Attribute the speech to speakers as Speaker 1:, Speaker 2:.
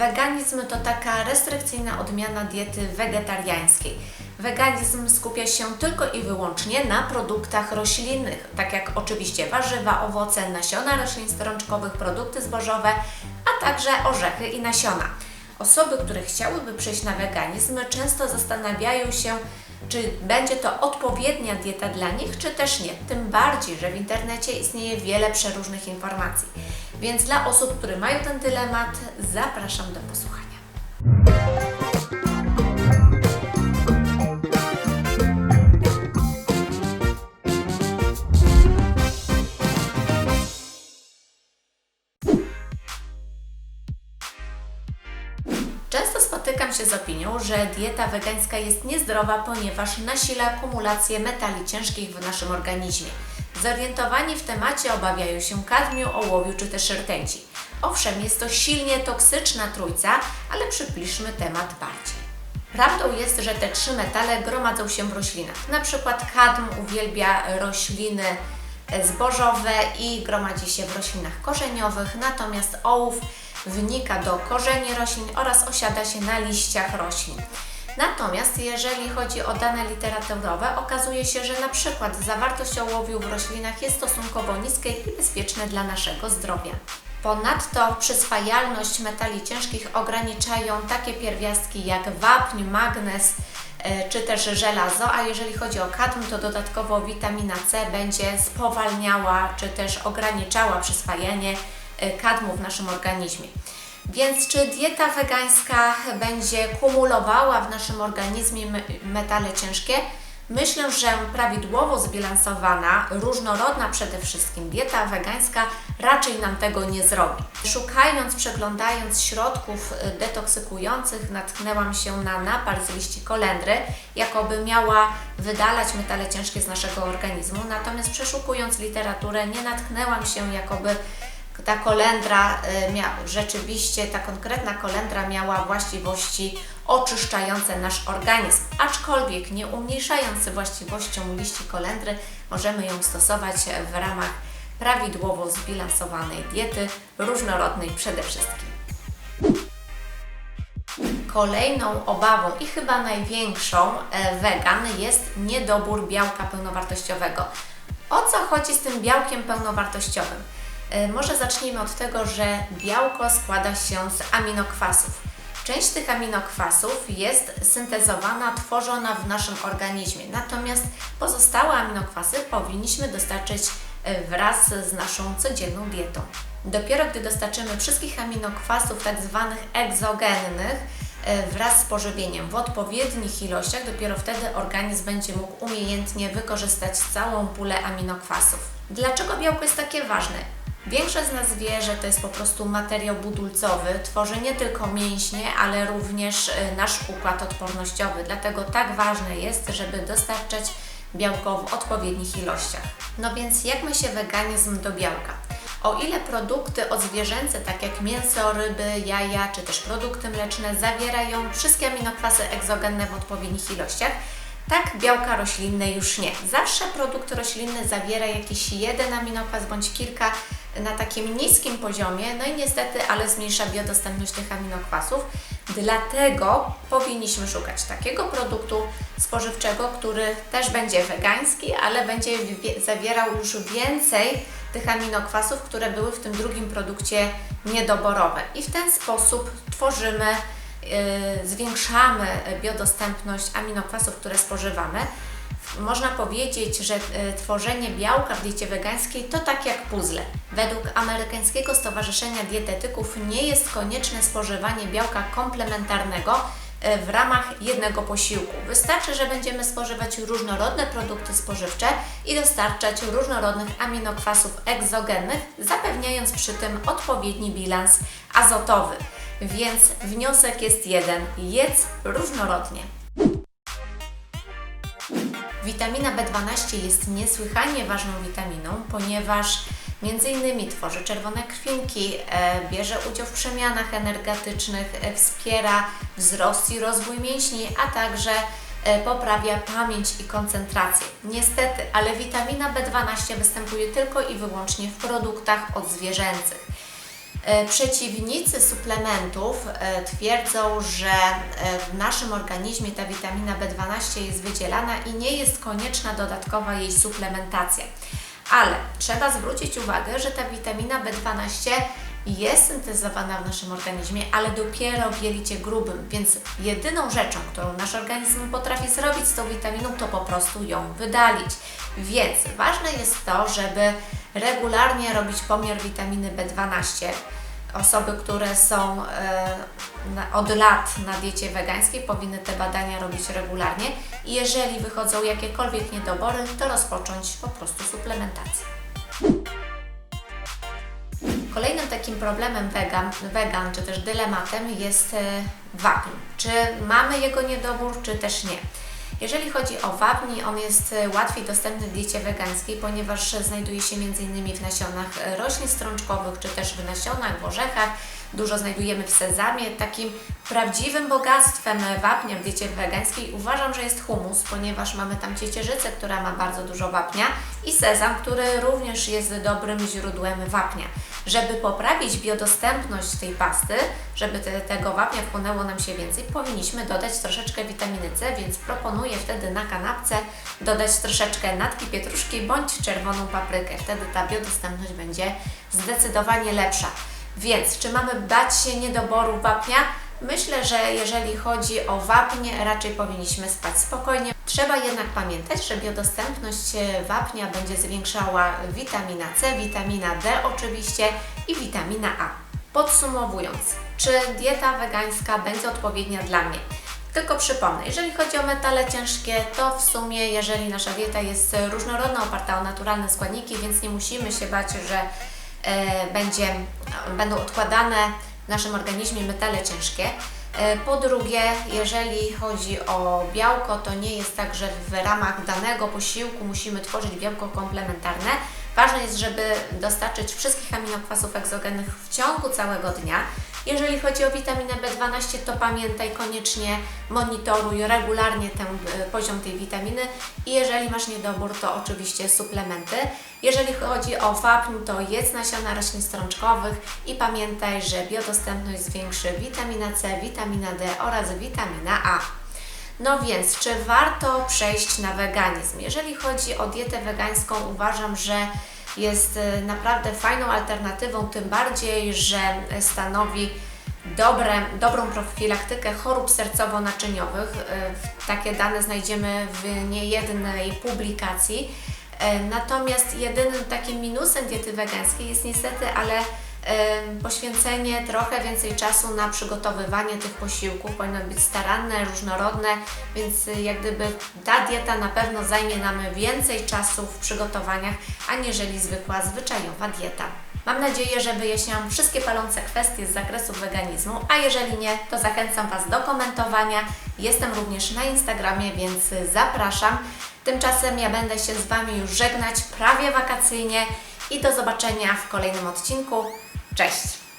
Speaker 1: Weganizm to taka restrykcyjna odmiana diety wegetariańskiej. Weganizm skupia się tylko i wyłącznie na produktach roślinnych, tak jak oczywiście warzywa, owoce, nasiona roślin strączkowych, produkty zbożowe, a także orzechy i nasiona. Osoby, które chciałyby przejść na weganizm, często zastanawiają się, czy będzie to odpowiednia dieta dla nich, czy też nie. Tym bardziej, że w internecie istnieje wiele przeróżnych informacji. Więc dla osób, które mają ten dylemat, zapraszam do posłuchania. Często spotykam się z opinią, że dieta wegańska jest niezdrowa, ponieważ nasila akumulację metali ciężkich w naszym organizmie. Zorientowani w temacie obawiają się kadmiu, ołowiu czy też rtęci. Owszem, jest to silnie toksyczna trójca, ale przybliżmy temat bardziej. Prawdą jest, że te trzy metale gromadzą się w roślinach. Na przykład kadm uwielbia rośliny zbożowe i gromadzi się w roślinach korzeniowych, natomiast ołów wnika do korzeni roślin oraz osiada się na liściach roślin. Natomiast jeżeli chodzi o dane literaturowe, okazuje się, że na przykład zawartość ołowiu w roślinach jest stosunkowo niska i bezpieczna dla naszego zdrowia. Ponadto przyswajalność metali ciężkich ograniczają takie pierwiastki jak wapń, magnez e, czy też żelazo, a jeżeli chodzi o kadm, to dodatkowo witamina C będzie spowalniała czy też ograniczała przyswajanie e, kadmu w naszym organizmie. Więc czy dieta wegańska będzie kumulowała w naszym organizmie me- metale ciężkie? Myślę, że prawidłowo zbilansowana, różnorodna przede wszystkim dieta wegańska raczej nam tego nie zrobi. Szukając, przeglądając środków y, detoksykujących, natknęłam się na napar z liści kolendry, jakoby miała wydalać metale ciężkie z naszego organizmu. Natomiast przeszukując literaturę, nie natknęłam się, jakoby ta kolendra y, rzeczywiście, ta konkretna kolendra miała właściwości oczyszczające nasz organizm, aczkolwiek nie umniejszając właściwością liści kolendry, możemy ją stosować w ramach prawidłowo zbilansowanej diety, różnorodnej przede wszystkim. Kolejną obawą i chyba największą e, wegan jest niedobór białka pełnowartościowego. O co chodzi z tym białkiem pełnowartościowym? E, Może zacznijmy od tego, że białko składa się z aminokwasów. Część tych aminokwasów jest syntezowana, tworzona w naszym organizmie, natomiast pozostałe aminokwasy powinniśmy dostarczyć e, wraz z naszą codzienną dietą. Dopiero gdy dostarczymy wszystkich aminokwasów tak zwanych egzogennych e, wraz z pożywieniem w odpowiednich ilościach, dopiero wtedy organizm będzie mógł umiejętnie wykorzystać całą pulę aminokwasów. Dlaczego białko jest takie ważne? Większość z nas wie, że to jest po prostu materiał budulcowy, tworzy nie tylko mięśnie, ale również y, nasz układ odpornościowy. Dlatego tak ważne jest, żeby dostarczać białko w odpowiednich ilościach. No więc jak ma się weganizm do białka? O ile produkty odzwierzęce, tak jak mięso, ryby, jaja czy też produkty mleczne zawierają wszystkie aminokwasy egzogenne w odpowiednich ilościach, tak, białka roślinne już nie. Zawsze produkt roślinny zawiera jakiś jeden aminokwas bądź kilka na takim niskim poziomie, no i niestety, ale zmniejsza biodostępność tych aminokwasów. Dlatego powinniśmy szukać takiego produktu spożywczego, który też będzie wegański, ale będzie wie- zawierał już więcej tych aminokwasów, które były w tym drugim produkcie niedoborowe. I w ten sposób tworzymy y, zwiększamy biodostępność aminokwasów, które spożywamy. Można powiedzieć, że y, tworzenie białka w diecie wegańskiej to tak jak puzzle. Według Amerykańskiego Stowarzyszenia Dietetyków nie jest konieczne spożywanie białka komplementarnego y, w ramach jednego posiłku. Wystarczy, że będziemy spożywać różnorodne produkty spożywcze i dostarczać różnorodnych aminokwasów egzogennych, zapewniając przy tym odpowiedni bilans azotowy. Więc wniosek jest jeden: jedz różnorodnie. Witamina B12 jest niesłychanie ważną witaminą, ponieważ między innymi tworzy czerwone krwinki, e, bierze udział w przemianach energetycznych, e, wspiera wzrost i rozwój mięśni, a także e, poprawia pamięć i koncentrację. Niestety, ale witamina B12 występuje tylko i wyłącznie w produktach odzwierzęcych. E, Przeciwnicy suplementów e, twierdzą, że e, w naszym organizmie ta witamina B12 jest wydzielana i nie jest konieczna dodatkowa jej suplementacja. Ale trzeba zwrócić uwagę, że ta witamina B12 jest syntezowana w naszym organizmie, ale dopiero w jelicie grubym, więc jedyną rzeczą, którą nasz organizm potrafi zrobić z tą witaminą, to po prostu ją wydalić. Więc ważne jest to, żeby regularnie robić pomiar witaminy B12. Osoby, które są e, od lat na diecie wegańskiej, powinny te badania robić regularnie i jeżeli wychodzą jakiekolwiek niedobory, to rozpocząć po prostu suplementację. Kolejnym takim problemem wegan, wegan czy też dylematem jest e, wapń. Czy mamy jego niedobór, czy też nie. Jeżeli chodzi o wapń, on jest e, łatwiej dostępny w diecie wegańskiej, ponieważ znajduje się m.in. w nasionach e, roślin strączkowych, czy też w nasionach, w orzechach. Dużo znajdujemy w sezamie. Takim prawdziwym bogactwem wapnia w diecie wegańskiej uważam, że jest humus, ponieważ mamy tam ciecierzycę, która ma bardzo dużo wapnia i sezam, który również jest dobrym źródłem wapnia. Żeby poprawić biodostępność tej pasty, żeby te, tego wapnia wchłonęło nam się więcej, powinniśmy dodać troszeczkę witaminy C, więc proponuję wtedy na kanapce dodać troszeczkę natki pietruszki bądź czerwoną paprykę. Wtedy ta biodostępność będzie zdecydowanie lepsza. Więc czy mamy bać się niedoboru wapnia? Myślę, że jeżeli chodzi o wapń, raczej powinniśmy spać spokojnie. Trzeba jednak pamiętać, że biodostępność wapnia będzie zwiększała witamina C, witamina D oczywiście i witamina A. Podsumowując, czy dieta wegańska będzie odpowiednia dla mnie? Tylko przypomnę, jeżeli chodzi o metale ciężkie, to w sumie, jeżeli nasza dieta jest różnorodna, oparta o naturalne składniki, więc nie musimy się bać, że e, będzie, będą odkładane naszym organizmie metale ciężkie. E, Po drugie, jeżeli chodzi o białko, to nie jest tak, że w ramach danego posiłku musimy tworzyć białko komplementarne. Ważne jest, żeby dostarczyć wszystkich aminokwasów egzogennych w ciągu całego dnia. Jeżeli chodzi o witaminę B12, to pamiętaj koniecznie monitoruj regularnie ten poziom tej witaminy i jeżeli masz niedobór, to oczywiście suplementy. Jeżeli chodzi o wapń, to jedz nasiona roślin strączkowych i pamiętaj, że biodostępność zwiększy witamina C, witamina D oraz witamina A. No więc, czy warto przejść na weganizm? Jeżeli chodzi o dietę wegańską, uważam, że jest e, naprawdę fajną alternatywą, tym bardziej, że stanowi dobre, dobrą profilaktykę chorób sercowo-naczyniowych. E, Takie dane znajdziemy w niejednej publikacji. E, Natomiast jedynym takim minusem diety wegańskiej jest niestety, ale poświęcenie trochę więcej czasu na przygotowywanie tych posiłków. Powinno być staranne, różnorodne, więc e, jak gdyby ta dieta na pewno zajmie nam więcej czasu w przygotowaniach, aniżeli zwykła, zwyczajowa dieta. Mam nadzieję, że wyjaśniłam wszystkie palące kwestie z zakresu weganizmu, a jeżeli nie, to zachęcam Was do komentowania. Jestem również na Instagramie, więc zapraszam. Tymczasem ja będę się z Wami już żegnać prawie wakacyjnie i do zobaczenia w kolejnym odcinku. Cześć!